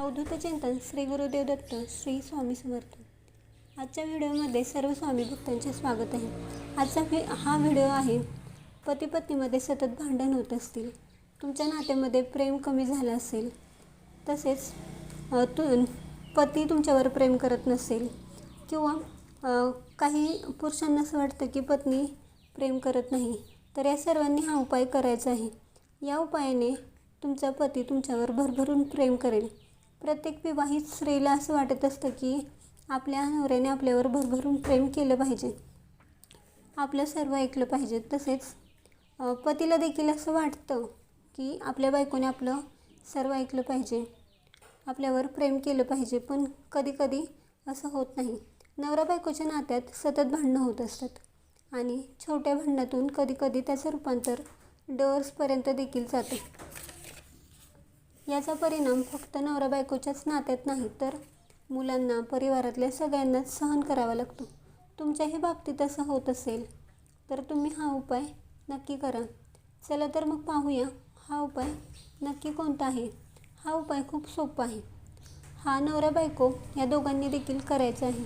अवधूत चिंतन श्री गुरुदेव दत्त श्री स्वामी समर्थ. आजच्या व्हिडिओमध्ये सर्व स्वामी भक्तांचे स्वागत आहे. आजचा व्हि हा व्हिडिओ आहे पती पत्नीमध्ये सतत भांडण होत असतील तुमच्या नात्यामध्ये प्रेम कमी झालं असेल तसेच अ, तु पती तुमच्यावर प्रेम करत नसेल किंवा काही पुरुषांना असं वाटतं की पत्नी प्रेम करत नाही तर या सर्वांनी हा उपाय करायचा आहे. या उपायाने तुमचा पती तुमच्यावर भरभरून प्रेम करेल. प्रत्येक विवाहित स्त्रीला असं वाटत असतं की आपल्या नवऱ्याने आपल्यावर भरभरून प्रेम केलं पाहिजे. आपलं सर्व ऐकलं पाहिजे. तसेच पतीला देखील असं वाटतं की आपल्या बायकोने आपलं सर्व ऐकलं पाहिजे. आपल्यावर प्रेम केलं पाहिजे. पण कधीकधी असं होत नाही. नवरा बायकोच्या नात्यात सतत भांडणं होत असतात. आणि छोट्या भांडणातून कधीकधी त्याचं रूपांतर डर्सपर्यंत देखील जाते. याचा परिणाम फक्त नवरा बायकोच्याच नात्यात नाही तर मुलांना परिवारातल्या सगळ्यांनाच सहन करावा लागतो. तुमच्याही बाबतीत असं होत असेल तर तुम्ही हा उपाय नक्की करा. चला तर मग पाहूया हा उपाय नक्की कोणता आहे? हा उपाय खूप सोपा आहे. हा नवरा बायको या दोघांनी देखील करायचा आहे.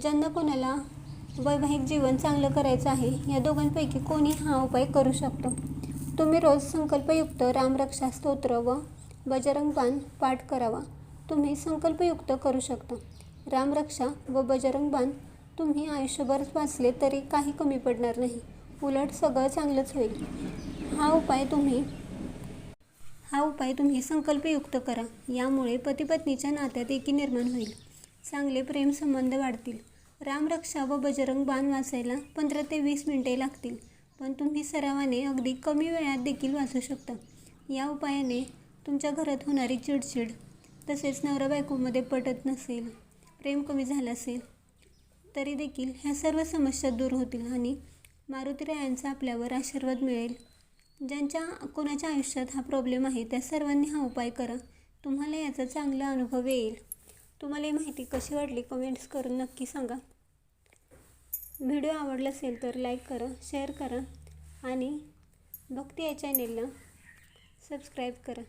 ज्यांना कोणाला वैवाहिक जीवन चांगलं करायचं आहे या दोघांपैकी कोणी हा उपाय करू शकतो. तुम्ही रोज संकल्पयुक्त रामरक्षा स्तोत्र व बजरंगबाण पाठ करावा. तुम्ही संकल्पयुक्त करू शकता. रामरक्षा व बजरंग बाण तुम्ही आयुष्यभर वाचले तरी काही कमी पडणार नाही. उलट सगळं चांगलंच होईल. हा उपाय तुम्ही हा उपाय तुम्ही संकल्पयुक्त करा. यामुळे पतीपत्नीच्या नात्यात एकी निर्माण होईल. चांगले प्रेमसंबंध वाढतील. रामरक्षा व बजरंग बाण वाचायला पंधरा ते वीस मिनिटे लागतील. पण तुम्ही सरावाने अगदी कमी वेळात देखील वाचू शकता. या उपायाने तुमच्या घरात होणारी चिडचिड तसेच नवरा बायकोमध्ये पटत नसेल प्रेम कमी झालं असेल तरी देखील ह्या सर्व समस्या दूर होतील आणि मारुतीरायांचा आपल्यावर आशीर्वाद मिळेल. ज्यांच्या कोणाच्या आयुष्यात हा प्रॉब्लेम आहे त्या सर्वांनी हा उपाय करा. तुम्हाला याचा चांगला अनुभव येईल. तुम्हाला ही माहिती कशी वाटली कमेंट्स करून नक्की सांगा. व्हिडिओ आवडला असेल तर लाईक करा शेअर करा आणि भक्ती या चॅनेलला सबस्क्राईब करा.